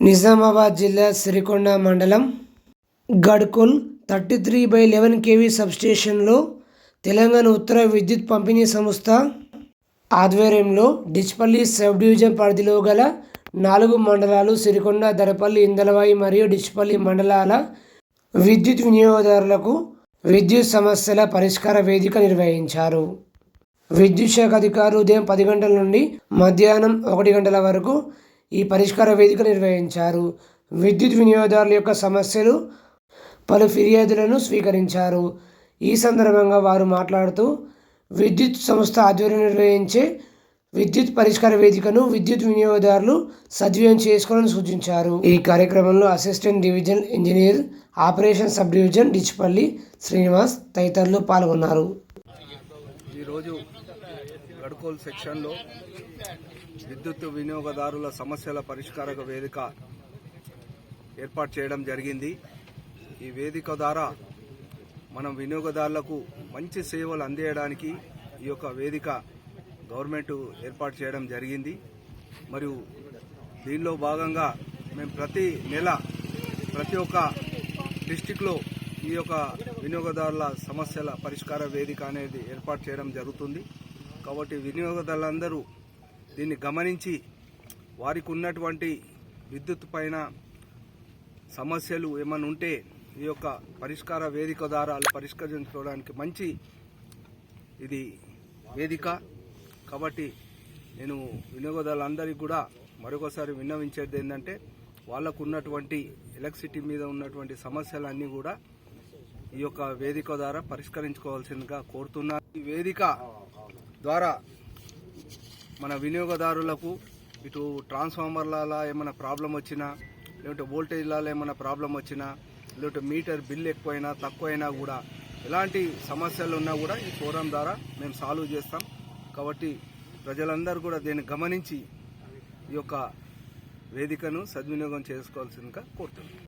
నిజామాబాద్ జిల్లా సిరికొండ మండలం Gadkul thirty three by eleven KV సబ్స్టేషన్లో Telangana ఉత్తర విద్యుత్ పంపిణీ సంస్థ ఆధ్వర్యంలో డిచ్పల్లి సబ్ డివిజన్ పరిధిలో గల నాలుగు మండలాలు సిరికొండ దరపల్లి ఇందలవాయి మరియు డిచ్పల్లి మండలాల విద్యుత్ వినియోగదారులకు విద్యుత్ సమస్యల పరిష్కార వేదిక నిర్వహించారు. విద్యుత్ శాఖ అధికారులు ఉదయం పది గంటల నుండి మధ్యాహ్నం ఒకటి గంటల వరకు ఈ పరిష్కార వేదిక నిర్వహించారు. విద్యుత్ వినియోగదారుల యొక్క సమస్యలు పలు ఫిర్యాదులను స్వీకరించారు. ఈ సందర్భంగా వారు మాట్లాడుతూ విద్యుత్ సంస్థ ఆధ్వర్యం నిర్వహించే విద్యుత్ పరిష్కార వేదికను విద్యుత్ వినియోగదారులు సద్వినియోగం చేసుకోవాలని సూచించారు. ఈ కార్యక్రమంలో assistant division engineer operation sub division Dichpally Srinivas తదితరులు పాల్గొన్నారు. ఈరోజు గడ్కోల్ సెక్షన్లో విద్యుత్ వినియోగదారుల సమస్యల పరిష్కారక వేదిక ఏర్పాటు చేయడం జరిగింది. ఈ వేదిక ద్వారా మనం వినియోగదారులకు మంచి సేవలు అందేయడానికి ఈ యొక్క వేదిక గవర్నమెంట్ ఏర్పాటు చేయడం జరిగింది. మరియు దీనిలో భాగంగా మేము ప్రతి నెల ప్రతి ఒక్క డిస్టిక్లో ఈ యొక్క వినియోగదారుల సమస్యల పరిష్కార వేదిక అనేది ఏర్పాటు చేయడం జరుగుతుంది. కాబట్టి వినియోగదారులందరూ దీన్ని గమనించి వారికి ఉన్నటువంటి విద్యుత్ పైన సమస్యలు ఏమైనా ఉంటే ఈ యొక్క పరిష్కార వేదిక ద్వారా పరిష్కరించుకోవడానికి మంచి ఇది వేదిక. కాబట్టి నేను వినియోగదారులందరికీ కూడా మరొకసారి విన్నవించేది ఏంటంటే వాళ్ళకు ఉన్నటువంటి ఎలక్ట్రిసిటీ మీద ఉన్నటువంటి సమస్యలన్నీ కూడా ఈ యొక్క వేదిక ద్వారా పరిష్కరించుకోవాల్సిందిగా కోరుతున్నారు ఈ వేదిక ద్వారా మన వినియోగదారులకు ఇటు ట్రాన్స్ఫార్మర్ల ఏమైనా ప్రాబ్లం వచ్చినా లేదంటే వోల్టేజ్లలో ఏమైనా ప్రాబ్లం వచ్చినా లేదంటే మీటర్ బిల్ ఎక్కువైనా తక్కువైనా కూడా ఎలాంటి సమస్యలు ఉన్నా కూడా ఈ ఫోరం ద్వారా మేము సాల్వ్ చేస్తాం. కాబట్టి ప్రజలందరూ కూడా దీన్ని గమనించి ఈ యొక్క వేదికను సద్వినియోగం చేసుకోవాల్సిందిగా కోరుతున్నాం.